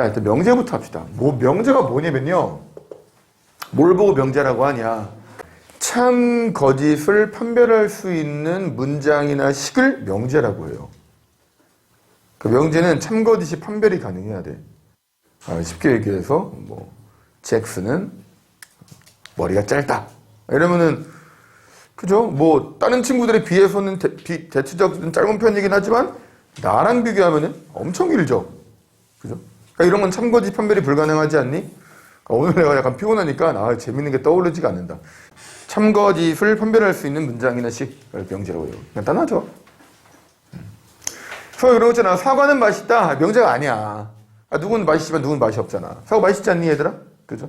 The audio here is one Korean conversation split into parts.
자, 일단 명제부터 합시다. 뭐, 명제가 뭐냐면요. 뭘 보고 명제라고 하냐. 참, 거짓을 판별할 수 있는 문장이나 식을 명제라고 해요. 그 명제는 참, 거짓이 판별이 가능해야 돼. 아, 쉽게 얘기해서, 뭐, 잭스는 머리가 짧다. 이러면은, 그죠? 뭐, 다른 친구들에 비해서는 대, 비, 대체적으로 짧은 편이긴 하지만, 나랑 비교하면은 엄청 길죠? 그죠? 그러니까 이런 건 참거짓 판별이 불가능하지 않니? 그러니까 오늘 내가 약간 피곤하니까, 아, 재밌는 게 떠오르지가 않는다. 참거짓을 판별할 수 있는 문장이나 식을 명제라고 해요. 간단하죠? 그래서 이러고 있잖아. 사과는 맛있다. 명제가 아니야. 아, 누군 맛있지만 누군 맛이 없잖아. 사과 맛있지 않니, 얘들아? 그죠?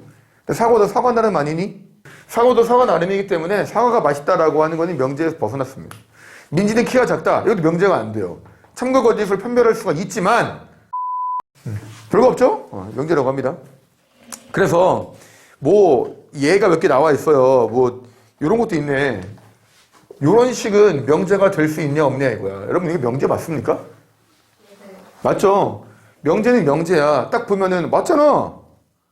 사과도 사과 나름 아니니? 사과도 사과 나름이기 때문에 사과가 맛있다라고 하는 거는 명제에서 벗어났습니다. 민지는 키가 작다. 이것도 명제가 안 돼요. 참과 거짓을 판별할 수가 있지만, 음, 별거 없죠? 어, 명제라고 합니다. 그래서, 뭐, 예가 몇 개 나와 있어요. 뭐, 요런 것도 있네. 요런 식은 명제가 될 수 있냐, 없냐, 이거야. 여러분, 이게 명제 맞습니까? 맞죠? 명제는 명제야. 딱 보면은, 맞잖아.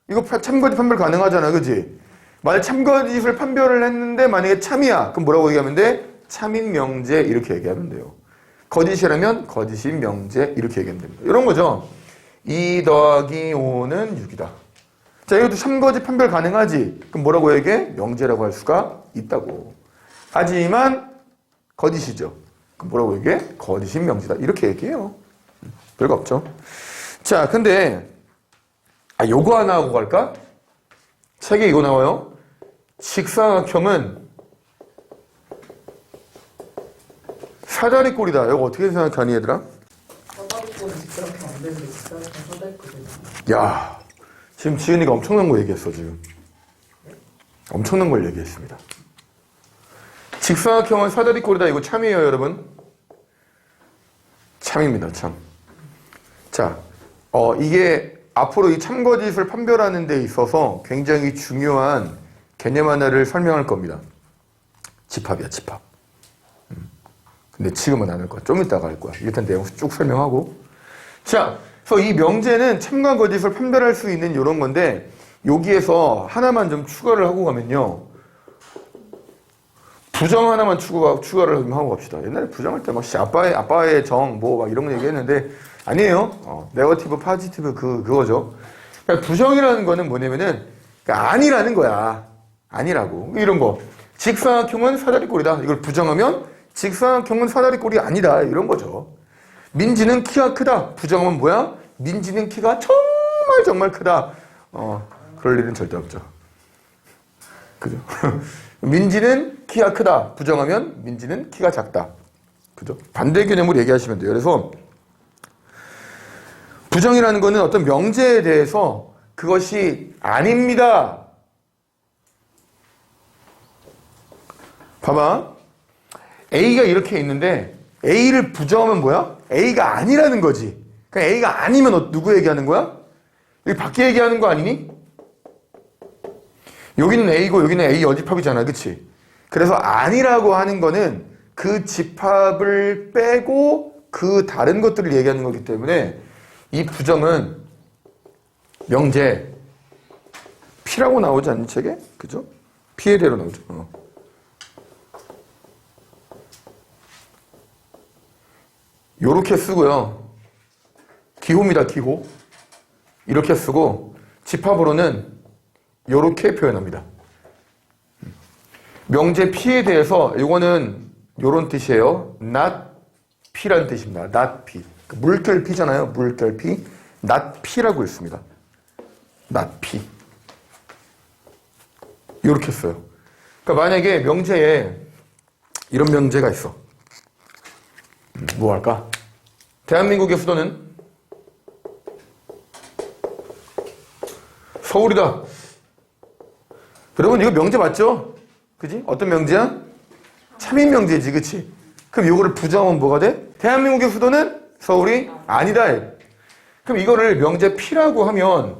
이거 파- 참거짓 판별 가능하잖아, 그지? 만약 참거짓을 판별을 했는데, 만약에 참이야. 그럼 뭐라고 얘기하면 돼? 참인 명제, 이렇게 얘기하면 돼요. 거짓이라면 거짓인 명제, 이렇게 얘기하면 됩니다. 이런 거죠. 2 더하기 5는 6이다. 자, 이것도 참거짓 판별 가능하지? 그럼 뭐라고 얘기해? 명제라고 할 수가 있다고. 하지만, 거짓이죠. 그럼 뭐라고 얘기해? 거짓인 명제다. 이렇게 얘기해요. 별거 없죠. 자, 근데, 아, 요거 하나 하고 갈까? 책에 이거 나와요. 직사각형은 사다리 꼴이다. 이거 어떻게 생각하니, 얘들아? 사다리 꼴은 그렇게 안 되는데 직사각형 야, 지금 지은이가 엄청난 거 얘기했어, 지금. 엄청난 걸 얘기했습니다. 직사각형은 사다리 꼴이다. 이거 참이에요, 여러분. 참입니다, 참. 자, 어, 이게 앞으로 이 참거짓을 판별하는 데 있어서 굉장히 중요한 개념 하나를 설명할 겁니다. 집합이야, 집합. 음. 근데 지금은 안 할 거야. 좀 이따가 할 거야. 일단 내용 쭉 설명하고. 자, 그래서 이 명제는 참과 거짓을 판별할 수 있는 이런 건데 여기에서 하나만 좀 추가를 하고 가면요. 부정 하나만 추가, 추가를 좀 하고 갑시다. 옛날에 부정할 때 막 아빠의, 아빠의 정, 뭐 막 이런 거 얘기했는데 아니에요. 어, 네거티브, 파지티브 그, 그거죠. 그러니까 부정이라는 거는 뭐냐면은 그러니까 아니라는 거야. 아니라고. 이런 거. 직사각형은 사다리꼴이다. 이걸 부정하면 직사각형은 사다리꼴이 아니다. 이런 거죠. 민지는 키가 크다. 부정하면 뭐야? 민지는 키가 정말 정말 크다. 어, 그럴 일은 절대 없죠. 그죠? 민지는 키가 크다. 부정하면 민지는 키가 작다. 그죠? 반대 개념으로 얘기하시면 돼요. 그래서 부정이라는 거는 어떤 명제에 대해서 그것이 아닙니다. 봐봐. A가 이렇게 있는데 A를 부정하면 뭐야? A가 아니라는 거지. 그러니까 A가 아니면 어- 누구 얘기하는 거야? 여기 밖에 얘기하는 거 아니니? 여기는 A고 여기는 A 여집합이잖아. 그치? 그래서 아니라고 하는 거는 그 집합을 빼고 그 다른 것들을 얘기하는 거기 때문에 이 부정은 명제 P라고 나오지 않는 책에? 그죠? P의 대로 나오죠. 어. 요렇게 쓰고요. 기호입니다, 기호. 이렇게 쓰고 집합으로는 요렇게 표현합니다. 명제 P에 대해서 이거는 요런 뜻이에요. not P라는 뜻입니다. not P. 그 물결 P잖아요. 물결 P. not P라고 있습니다. not P. 요렇게 써요. 그러니까 만약에 명제에 이런 명제가 있어. 음, 뭐 할까? 대한민국의 수도는 서울이다. 여러분 이거 명제 맞죠? 그지? 어떤 명제야? 참인 명제지, 그치? 그럼 이거를 부정하면 뭐가 돼? 대한민국의 수도는 서울이 아니다. 그럼 이거를 명제 P라고 하면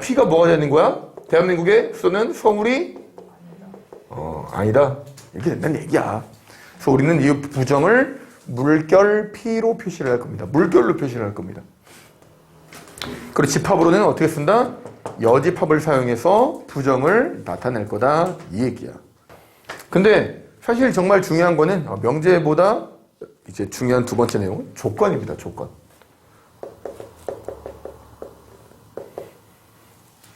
P가 뭐가 되는 거야? 대한민국의 수도는 서울이 어, 아니다. 이렇게 된다는 얘기야. 그래서 우리는 이 부정을 물결 P로 표시를 할 겁니다. 물결로 표시를 할 겁니다. 그리고 집합으로는 어떻게 쓴다? 여집합을 사용해서 부정을 나타낼 거다 이 얘기야. 근데 사실 정말 중요한 거는 어, 명제보다 이제 중요한 두 번째 내용은 조건입니다. 조건.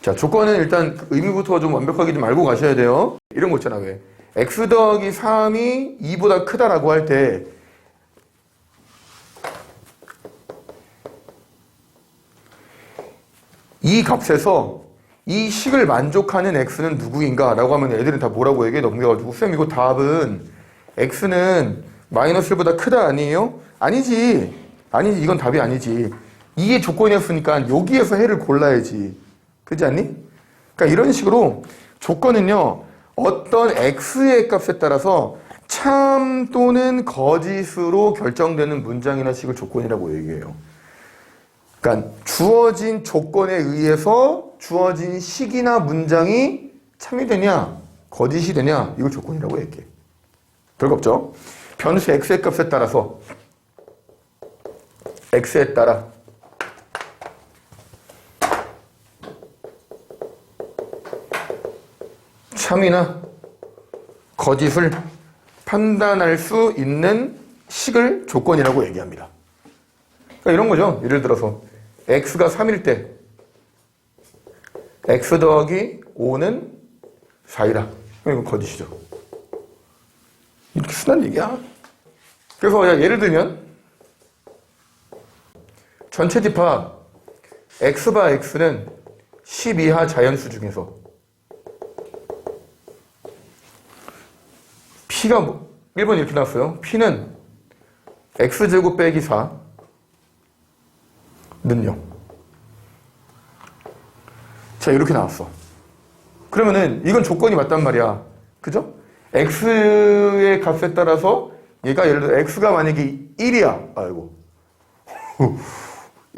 자, 조건은 일단 의미부터 좀 완벽하게 좀 알고 가셔야 돼요. 이런 거 있잖아, 왜? x 더하기 3이 2보다 크다라고 할 때, 이 값에서 이 식을 만족하는 x는 누구인가? 라고 하면 애들은 다 뭐라고 얘기해 넘겨가지고, 쌤, 이거 답은 x는 마이너스 1보다 크다 아니에요? 아니지. 아니지. 이건 답이 아니지. 이게 조건이었으니까 여기에서 해를 골라야지. 그렇지 않니? 그러니까 이런 식으로 조건은요, 어떤 x의 값에 따라서 참 또는 거짓으로 결정되는 문장이나 식을 조건이라고 얘기해요. 그러니까 주어진 조건에 의해서 주어진 식이나 문장이 참이 되냐, 거짓이 되냐, 이걸 조건이라고 얘기해. 별거 없죠? 변수 x의 값에 따라서 x에 따라 참이나 거짓을 판단할 수 있는 식을 조건이라고 얘기합니다. 그러니까 이런 거죠. 예를 들어서 x가 3일 때 x 더하기 5는 4이다. 이건 거짓이죠. 이렇게 순한 얘기야. 그래서 야, 예를 들면 전체 집합 x바 x는 10 이하 자연수 중에서 p가 뭐- 1번 이렇게 나왔어요. p는 x제곱 빼기 4 는요. 자, 이렇게 나왔어. 그러면은 이건 조건이 맞단 말이야. 그죠? x의 값에 따라서 얘가 예를 들어 x가 만약에 1이야. 아이고.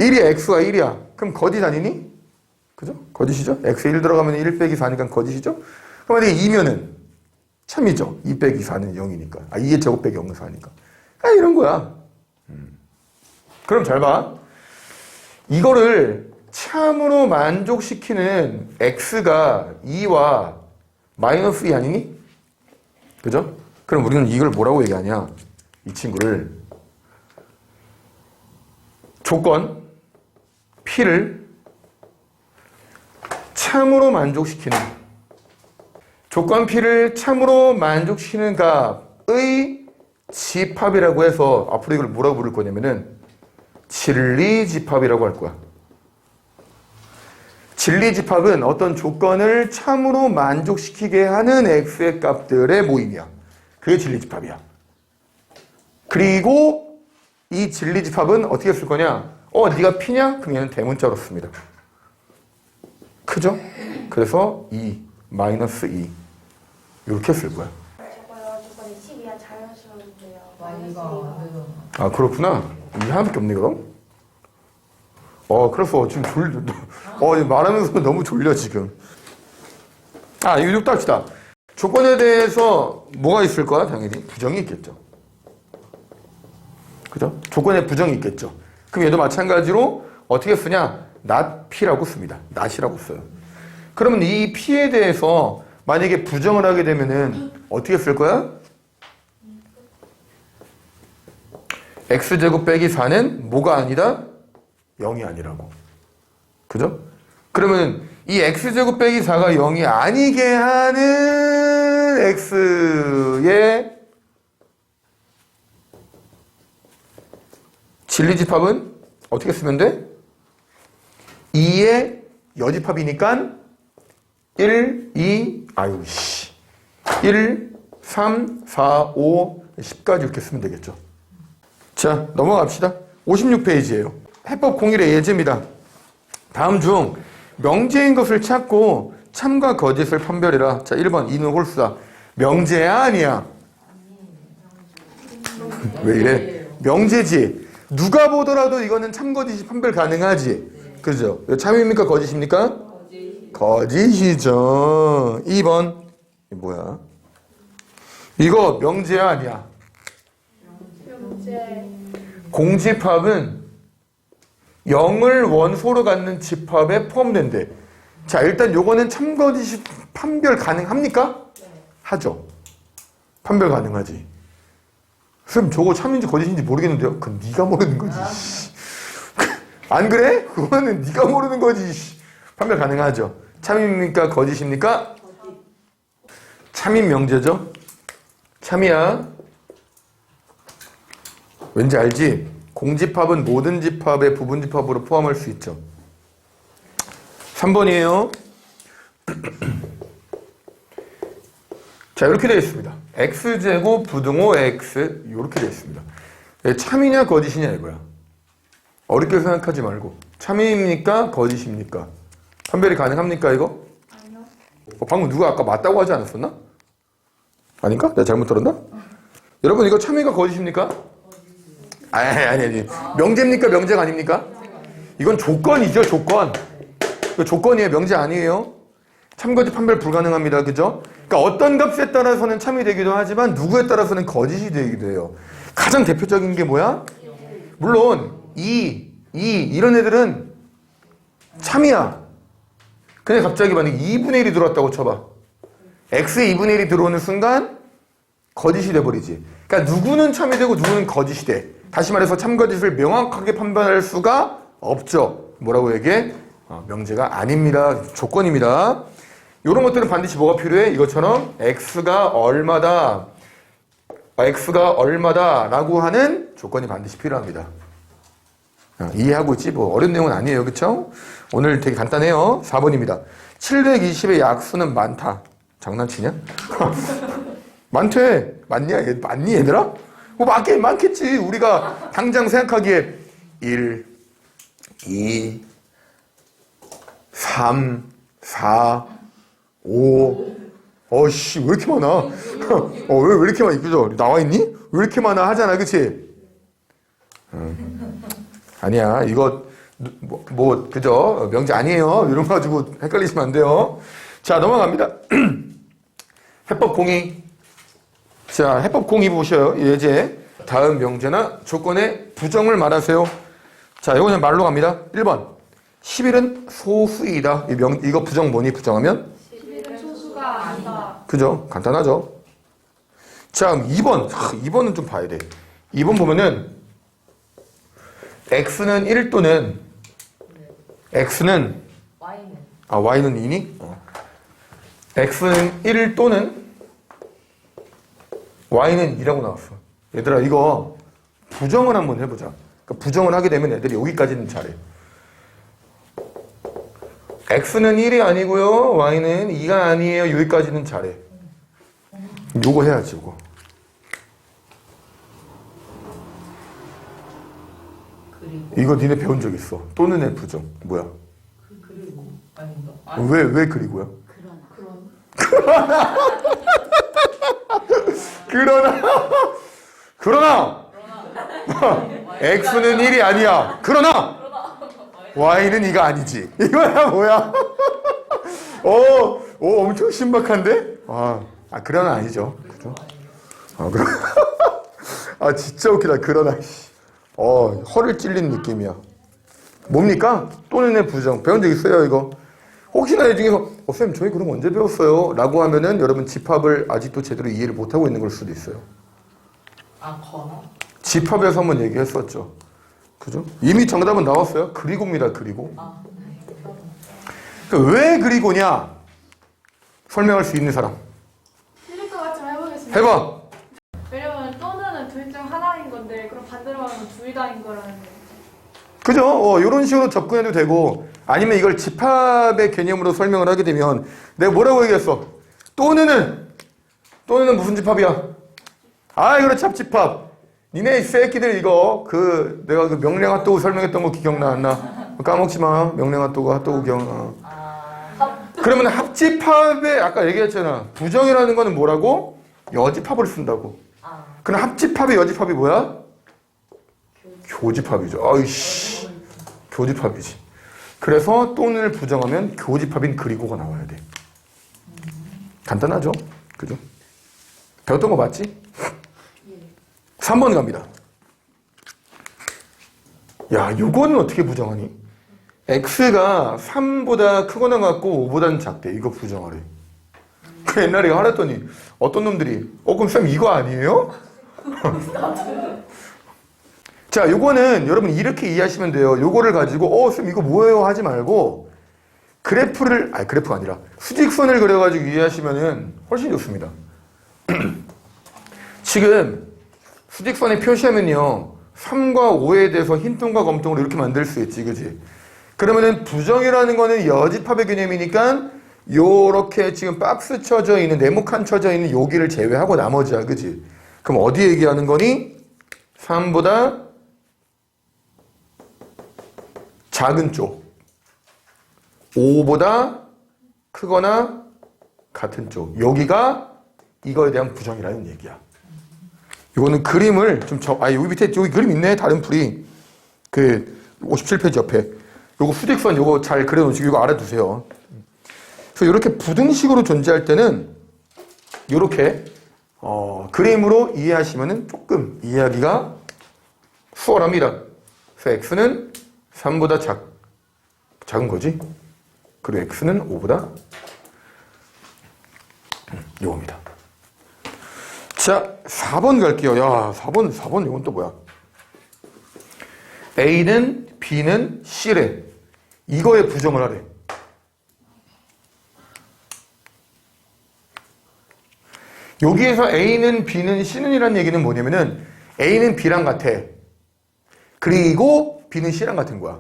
1이야. x가 1이야. 그럼 거짓 아니니? 그죠? 거짓이죠? x 1 들어가면 1 빼기 4니까 거짓이죠? 그럼 만약에 2면은 참이죠. 2 빼기 4는 0이니까. 아, 2의 제곱 빼기 0은 4니까. 아, 이런 거야. 음. 그럼 잘 봐. 이거를 참으로 만족시키는 x가 2와 마이너스 2 아니니? 그죠? 그럼 우리는 이걸 뭐라고 얘기하냐? 이 친구를 조건 p를 참으로 만족시키는 조건 p를 참으로 만족시키는 값의 집합이라고 해서 앞으로 이걸 뭐라고 부를 거냐면은 진리 집합이라고 할 거야. 진리 집합은 어떤 조건을 참으로 만족시키게 하는 x의 값들의 모임이야. 그게 진리 집합이야. 그리고 이 진리 집합은 어떻게 쓸 거냐? 어, 네가 p냐? 그럼 얘는 대문자로 씁니다. 크죠? 그래서 2, 마이너스 2 이렇게 쓸 거야. 저거요, 저번에 12야 자연스러운데요. 많이가 안 되잖아. 아 그렇구나. 이 하나밖에 없네 그럼. 어 그래서 지금 졸려. 어 말하면서 너무 졸려 지금. 아딱 합시다. 조건에 대해서 뭐가 있을 거야? 당연히 부정이 있겠죠. 그죠? 조건에 부정이 있겠죠. 그럼 얘도 마찬가지로 어떻게 쓰냐? not p라고 씁니다. not이라고 써요. 그러면 이 p에 대해서 만약에 부정을 하게 되면은 어떻게 쓸 거야? X제곱 빼기 4는 뭐가 아니다? 0이 아니라고. 그죠? 그러면 이 x제곱 빼기 4가 0이 아니게 하는 x의 진리집합은 어떻게 쓰면 돼? 2의 여집합이니까 1, 2, 아유, 씨. 1, 3, 4, 5, 10까지 이렇게 쓰면 되겠죠. 자, 넘어갑시다. 56페이지예요. 해법 01의 예제입니다. 다음 중 명제인 것을 찾고 참과 거짓을 판별해라. 자, 1번 이는 홀수다. 명제야 아니야? 왜 이래? 명제지. 누가 보더라도 이거는 참 거짓이 판별 가능하지. 그죠? 참입니까 거짓입니까? 거짓이죠. 2번. 이 뭐야? 이거 명제야 아니야? 공집합은 0을 원소로 갖는 집합에 포함된대. 자, 일단 요거는 참거짓이 판별 가능합니까? 네. 하죠. 판별 가능하지. 선생님 저거 참인지 거짓인지 모르겠는데요. 그건 네가 모르는 거지. 안 그래? 그거는 네가 모르는 거지. 씨. 판별 가능하죠. 참입니까? 거짓입니까? 거짓. 참인 명제죠. 참이야. 왠지 알지? 공집합은 모든 집합의 부분 집합으로 포함할 수 있죠. 3번이에요. 자, 이렇게 되어 있습니다. x제곱 부등호 x 이렇게 되어 있습니다. 예, 참이냐 거짓이냐 이거야. 어렵게 생각하지 말고 참입니까 거짓입니까? 판별이 가능합니까 이거? 아니요. 어, 방금 누가 아까 맞다고 하지 않았었나? 아닌가? 내가 잘못 들었나? 여러분 이거 참이가 거짓입니까? 아니 아니 아니 명제입니까 명제가 아닙니까? 이건 조건이죠 조건 조건이에요 명제 아니에요 참거짓 판별 불가능합니다 그죠? 그러니까 어떤 값에 따라서는 참이 되기도 하지만 누구에 따라서는 거짓이 되기도 해요 가장 대표적인 게 뭐야? 물론 이, 이 이런 애들은 참이야 근데 갑자기 만약에 2분의 1이 들어왔다고 쳐봐. x의 2분의 1이 들어오는 순간 거짓이 돼버리지. 그러니까 누구는 참이 되고 누구는 거짓이 돼. 다시 말해서 참거짓을 명확하게 판단할 수가 없죠. 뭐라고 얘기해? 어, 명제가 아닙니다. 조건입니다. 이런 것들은 반드시 뭐가 필요해? 이것처럼 x가 얼마다, 아, x가 얼마다 라고 하는 조건이 반드시 필요합니다. 어, 이해하고 있지? 뭐 어려운 내용은 아니에요. 그쵸? 오늘 되게 간단해요. 4번입니다. 720의 약수는 많다. 장난치냐? 많대. 얘, 많니 얘들아? 뭐 많긴 많겠지. 우리가 당장 생각하기에 1, 2, 3, 4, 5. 어씨 왜 이렇게 많아? 어 왜 왜 이렇게 많아? 그죠? 나와 있니? 왜 이렇게 많아 하잖아, 그치? 아니야 이거 누- 뭐, 뭐 그죠 명제 아니에요 이런 거 가지고 헷갈리시면 안 돼요 자 넘어갑니다 해법 공의 자 해법 공의 보셔요. 예제 다음 명제나 조건의 부정을 말하세요. 자 이거 그냥 말로 갑니다. 1번. 10일은 소수이다. 이 명, 이거 부정 뭐니? 부정하면? 11은 소수가 아니다. 그죠? 간단하죠? 자 2번. 2번은 좀 봐야 돼. 2번 보면은 x는 1 또는 x는 Y는? 아 y는 2니? 어. x는 1 또는 y는 2라고 나왔어. 얘들아 이거 부정을 한번 해보자. 그러니까 부정을 하게 되면 애들이 여기까지는 잘해. x는 1이 아니고요. y는 2가 아니에요. 여기까지는 잘해. 요거 해야지 요거. 그리고 이거 니네 배운 적 있어. 또는의 부정. 뭐야? 그 그리고 아닌가? 왜, 왜 그리고야? 그런 그러나, 그러나, x는 1이 아니야. 그러나, y는 2가 아니지. 이거야, 뭐야? 어, 어, 엄청 신박한데? 아, 아, 그러나 아니죠. 그죠? 아, 그럼. 아, 진짜 웃기다. 그러나, 씨. 어, 허를 찔린 느낌이야. 뭡니까? 또는의 부정. 배운 적 있어요, 이거? 혹시나 이 중에서, 어, 쌤, 저희 그럼 언제 배웠어요? 라고 하면은 여러분 집합을 아직도 제대로 이해를 못하고 있는 걸 수도 있어요. 아 거나 집합에서 한번 얘기했었죠. 그죠? 이미 정답은 나왔어요. 그리고입니다, 그리고. 아 그왜 그리고냐? 설명할 수 있는 사람. 틀릴 것 같지만 해보겠습니다. 해봐. 왜냐면 또는 둘 중 하나인 건데 그럼 반대로 하면 둘 다인 거라는 거. 그죠? 어, 이런 식으로 접근해도 되고, 아니면 이걸 집합의 개념으로 설명을 하게 되면, 내가 뭐라고 얘기했어? 또는은, 또는은 무슨 집합이야? 아, 그렇지, 합집합. 니네 이 새끼들 이거, 그, 내가 그 명령 핫도그 설명했던 거 기억나, 안 나? 까먹지 마. 명령 핫도그, 핫도그 기억나. 그러면 합집합에, 아까 얘기했잖아. 부정이라는 거는 뭐라고? 여집합을 쓴다고. 아 그럼 합집합의 여집합이 뭐야? 교집합이죠. 아이씨. 교집합이지. 그래서 또는을 부정하면 교집합인 그리고가 나와야 돼. 간단하죠? 그죠? 배웠던 거 맞지? 3번 갑니다. 야, 요거는 어떻게 부정하니? x가 3보다 크거나 같고 5보다는 작대. 이거 부정하래. 그 옛날에 하랬더니 어떤 놈들이 어 그럼 쌤 이거 아니에요? 자, 요거는 여러분 이렇게 이해하시면 돼요. 요거를 가지고 어 쌤 이거 뭐예요 하지 말고 그래프를 아니 그래프가 아니라 수직선을 그려 가지고 이해하시면은 훨씬 좋습니다. 지금 수직선에 표시하면요. 3과 5에 대해서 흰통과 검통으로 이렇게 만들 수 있지, 그지? 그러면은 부정이라는 거는 여집합의 개념이니까 요렇게 지금 박스 쳐져 있는 네모칸 쳐져 있는 여기를 제외하고 나머지야, 그지? 그럼 어디 얘기하는 거니? 3보다 작은 쪽. 5보다 크거나 같은 쪽. 여기가 이거에 대한 부정이라는 얘기야. 이거는 그림을 좀 적, 아, 여기 밑에 여기 그림 있네. 다른 풀이. 그 57페이지 옆에. 요거 수직선 요거 잘 그려놓으시고 이거 알아두세요. 그래서 이렇게 부등식으로 존재할 때는 이렇게 어, 그림으로 이해하시면은 조금 이해하기가 수월합니다. 그래서 x는 3보다 작, 작은 거지. 그리고 x는 5보다 요겁니다. 자, 4번 갈게요. 야, 4번, 4번 이건 또 뭐야? A는 B는 C래. 이거에 부정을 하래. 여기에서 A는 B는 C는 이라는 얘기는 뭐냐면은 A는 B랑 같아. 그리고 B는 C랑 같은 거야.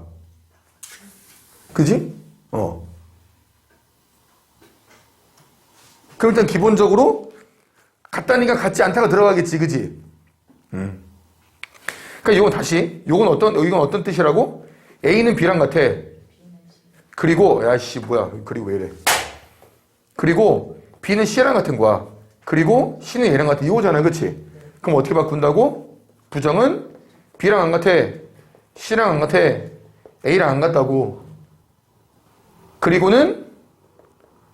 그지? 어. 그럼 일단 기본적으로 같다니까 같지 않다가 들어가겠지, 그지? 음. 그러니까 이건 다시, 이건 어떤, 이건 어떤 뜻이라고? A는 B랑 같아. 그리고, 야씨, 뭐야, 그리고 왜 이래. 그리고 B는 C랑 같은 거야. 그리고 C는 얘랑 같아. 이거잖아, 그치? 그럼 어떻게 바꾼다고? 부정은 B랑 안 같아. C랑 안 같아. A랑 안 같다고. 그리고는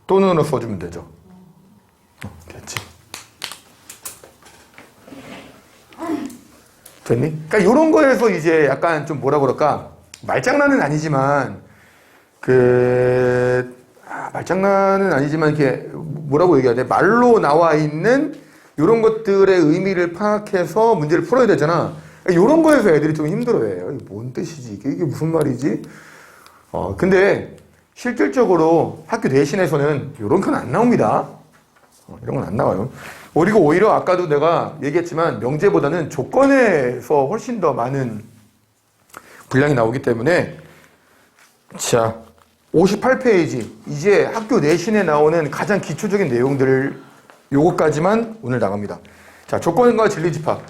또는으로 써주면 되죠. 어, 됐지. 됐니? 그러니까 이런 거에서 이제 약간 좀 뭐라 그럴까 말장난은 아니지만 그 아, 말장난은 아니지만 이렇게 뭐라고 얘기해야 돼? 말로 나와 있는 이런 것들의 의미를 파악해서 문제를 풀어야 되잖아. 이런 거에서 애들이 좀 힘들어해요. 이게 뭔 뜻이지? 이게, 이게 무슨 말이지? 어 근데 실질적으로 학교 내신에서는 이런 건 안 나옵니다. 어, 이런 건 안 나와요. 그리고 오히려 아까도 내가 얘기했지만 명제보다는 조건에서 훨씬 더 많은 분량이 나오기 때문에 자 58페이지 이제 학교 내신에 나오는 가장 기초적인 내용들을 요거까지만 오늘 나갑니다. 자 조건과 진리집합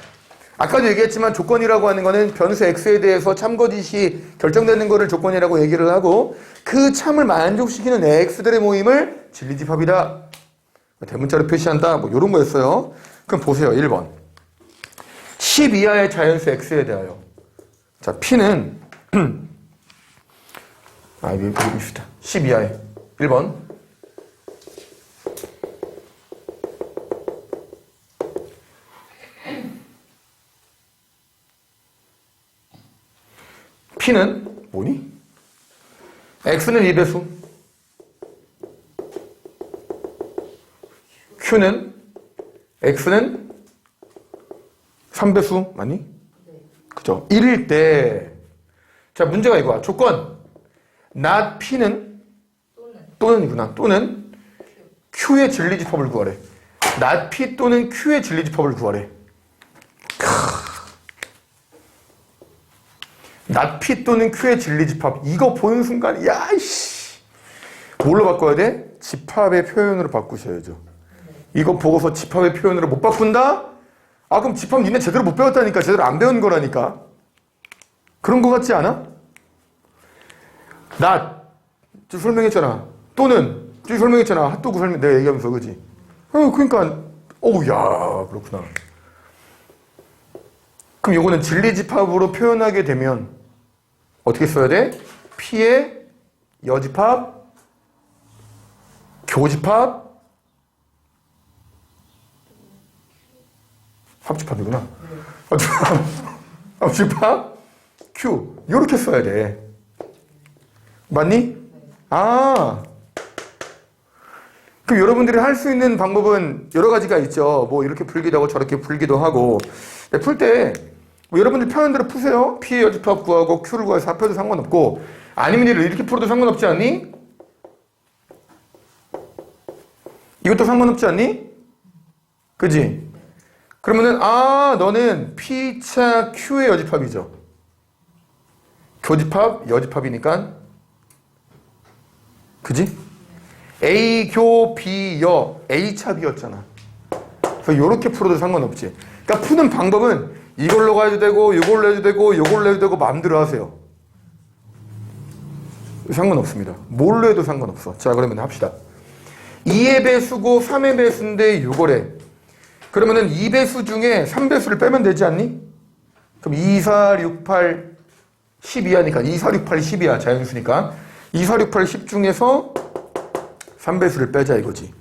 아까도 얘기했지만 조건이라고 하는 거는 변수 x에 대해서 참거짓이 결정되는 거를 조건이라고 얘기를 하고 그 참을 만족시키는 x들의 모임을 진리집합이다. 대문자로 표시한다. 뭐 이런 거였어요. 그럼 보세요. 1번. 10 이하의 자연수 x에 대하여. 자, p는 아, 이거 그립시다. 10 이하의 1번. P는 뭐니? x는 2배수. q는 x는 3배수 맞니? 그죠? 1일 때. 자, 문제가 이거야. 조건. not p는 또는 또는이구나. 또는 q의 진리집합을 구하래. not p 또는 q의 진리집합을 구하래. P 또는 q의 진리 집합. 이거 보는 순간 야 이씨. 뭘로 바꿔야 돼? 집합의 표현으로 바꾸셔야죠. 이거 보고서 집합의 표현으로 못 바꾼다? 아 그럼 집합 니네 제대로 못 배웠다니까 제대로 안 배운 거라니까 그런 거 같지 않아? 나좀 설명했잖아 또는 좀 설명했잖아 핫도그 설명 내가 얘기하면서 그지 어 그러니까 어우 야 그렇구나 그럼 요거는 진리집합으로 표현하게 되면 어떻게 써야 돼? P의 여집합 교집합 합집합이구나. 합집합, Q. 이렇게 써야 돼. 맞니? 아. 그럼 여러분들이 할 수 있는 방법은 여러 가지가 있죠. 뭐 이렇게 풀기도 하고 저렇게 풀기도 하고. 풀 때 뭐 여러분들 편한 대로 푸세요. P의 여집합 구하고 Q를 구해서 합해도 상관없고 아니면 이렇게 풀어도 상관없지 않니? 이것도 상관없지 않니? 그지? 그러면은 아 너는 P차 Q의 여집합이죠. 교집합 여집합이니까 그지? A 교 B 여 A 차 B였잖아. 그래서 이렇게 풀어도 상관없지. 그러니까 푸는 방법은 이걸로 가도 되고 이걸로 해도 되고 이걸로 해도 되고 마음대로 하세요. 상관없습니다. 뭘로 해도 상관없어. 자 그러면 합시다. 2의 배수고 3의 배수인데 6월에 그러면은 2배수 중에 3배수를 빼면 되지 않니? 그럼 2, 4, 6, 8, 12 하니까 2, 4, 6, 8, 10이야 자연수니까 2, 4, 6, 8, 10 중에서 3배수를 빼자 이거지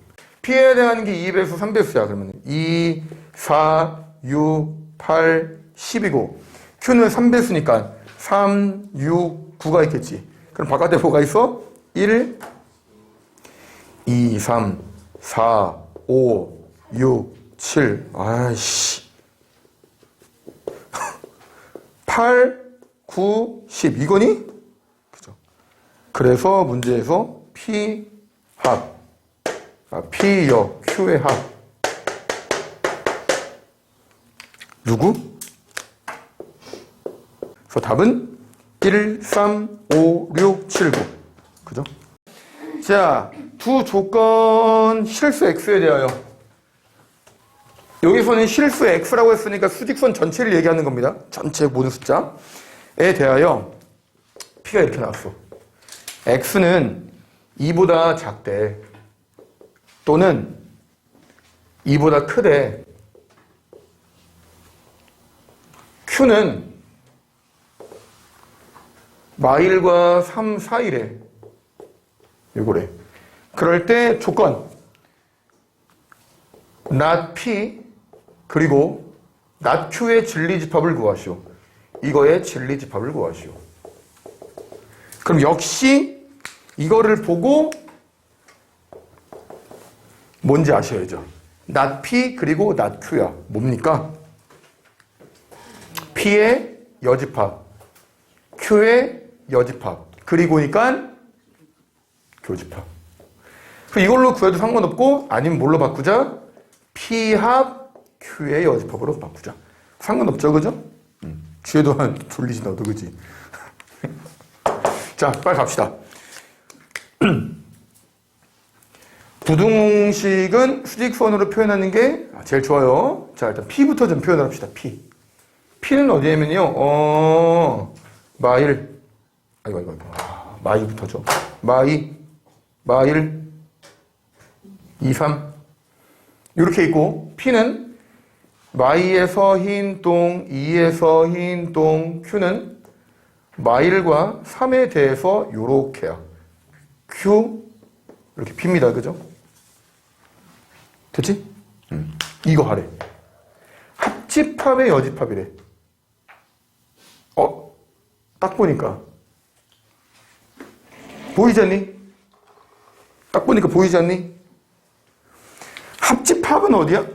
P에 대한 게 2배수, 3배수야 그러면 2, 4, 6, 8, 10이고. Q는 3배수니까 3, 6, 9가 있겠지. 그럼 바깥에 뭐가 있어? 1, 2, 3, 4, 5, 6, 7 아이씨. 8, 9, 10 이거니? 그죠? 그래서 문제에서 P 합. 아, P 여 Q의 합 누구? 그래서 답은 1, 3, 5, 6, 7, 9 그죠? 자, 두 조건 실수 X에 대하여 여기서는 실수 X라고 했으니까 수직선 전체를 얘기하는 겁니다. 전체 모든 숫자에 대하여 P가 이렇게 나왔어. X는 2보다 작대 또는 2보다 크대 Q는 마일과 3 사이래 요거래 그럴 때 조건 not P 그리고 not Q의 진리집합을 구하시오. 이거의 진리집합을 구하시오. 그럼 역시 이거를 보고 뭔지 아셔야죠. not P 그리고 not Q야. 뭡니까? P의 여집합, Q의 여집합, 그리고니까 교집합. 그 이걸로 구해도 상관없고 아니면 뭘로 바꾸자? P합 Q의 여집합으로 바꾸자. 상관없죠, 그죠? 음. 쥐에도 한 졸리지 너도 그지? 자, 빨리 갑시다. 부등식은 수직선으로 표현하는 게 제일 좋아요. 자, 일단 P부터 좀 표현을 합시다. P. P는 어디에면요, 어, 마일. 아이고, 아이고, 아이고. 아, 마이부터죠. 마이, 마일, 2, 3. 이렇게 있고, P는 마이에서 흰 똥, 2에서 흰 똥, Q는 마일과 3에 대해서 요렇게야. Q, 이렇게 P입니다. 그죠? 됐지? 음. 이거 하래. 합집합의 여집합이래. 어, 딱 보니까. 보이지 않니? 딱 보니까 보이지 않니? 합집합은 어디야?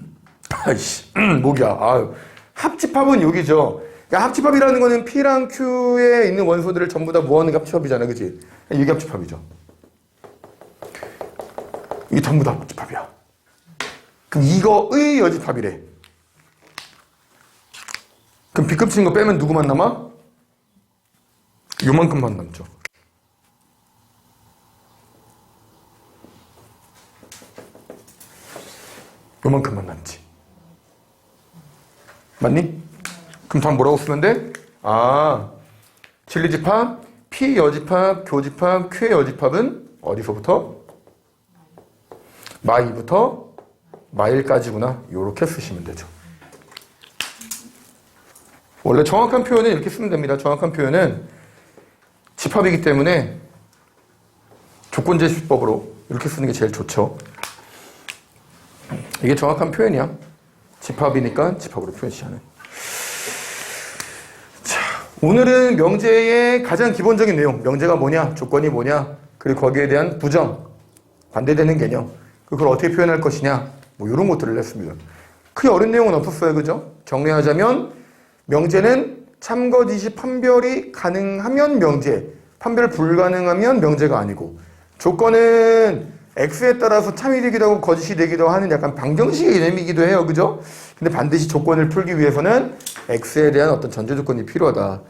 아이씨, 목이야. 아유. 합집합은 여기죠. 그러니까 합집합이라는 거는 P랑 Q에 있는 원소들을 전부 다 모아놓은 게 합집합이잖아. 그치? 이게 합집합이죠. 이게 전부 다 합집합이야. 그럼 이거의 여집합이래. 그럼 B급 친거 빼면 누구만 남아? 요만큼만 남죠. 요만큼만 남지. 맞니? 그럼 답 뭐라고 쓰면 돼? 아, 진리집합, P 여집합, 교집합, Q의 여집합은 어디서부터? 마이부터 마일까지구나. 요렇게 쓰시면 되죠. 원래 정확한 표현은 이렇게 쓰면 됩니다. 정확한 표현은 집합이기 때문에 조건제시법으로 이렇게 쓰는 게 제일 좋죠. 이게 정확한 표현이야. 집합이니까 집합으로 표현시하는. 자, 오늘은 명제의 가장 기본적인 내용, 명제가 뭐냐, 조건이 뭐냐, 그리고 거기에 대한 부정, 반대되는 개념, 그걸 어떻게 표현할 것이냐, 뭐 이런 것들을 했습니다. 크게 어려운 내용은 없었어요, 그죠? 정리하자면 명제는 참거짓이 판별이 가능하면 명제, 판별 불가능하면 명제가 아니고 조건은 x에 따라서 참이 되기도 하고 거짓이 되기도 하는 약간 방정식의 개념이기도 해요, 그죠? 근데 반드시 조건을 풀기 위해서는 x에 대한 어떤 전제 조건이 필요하다.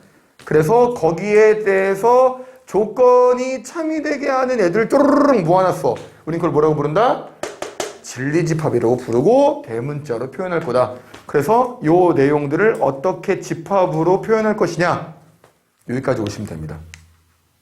그래서 거기에 대해서 조건이 참이 되게 하는 애들 쪼르르륵 모아놨어. 우린 그걸 뭐라고 부른다? 진리집합이라고 부르고 대문자로 표현할 거다. 그래서 요 내용들을 어떻게 집합으로 표현할 것이냐 여기까지 오시면 됩니다.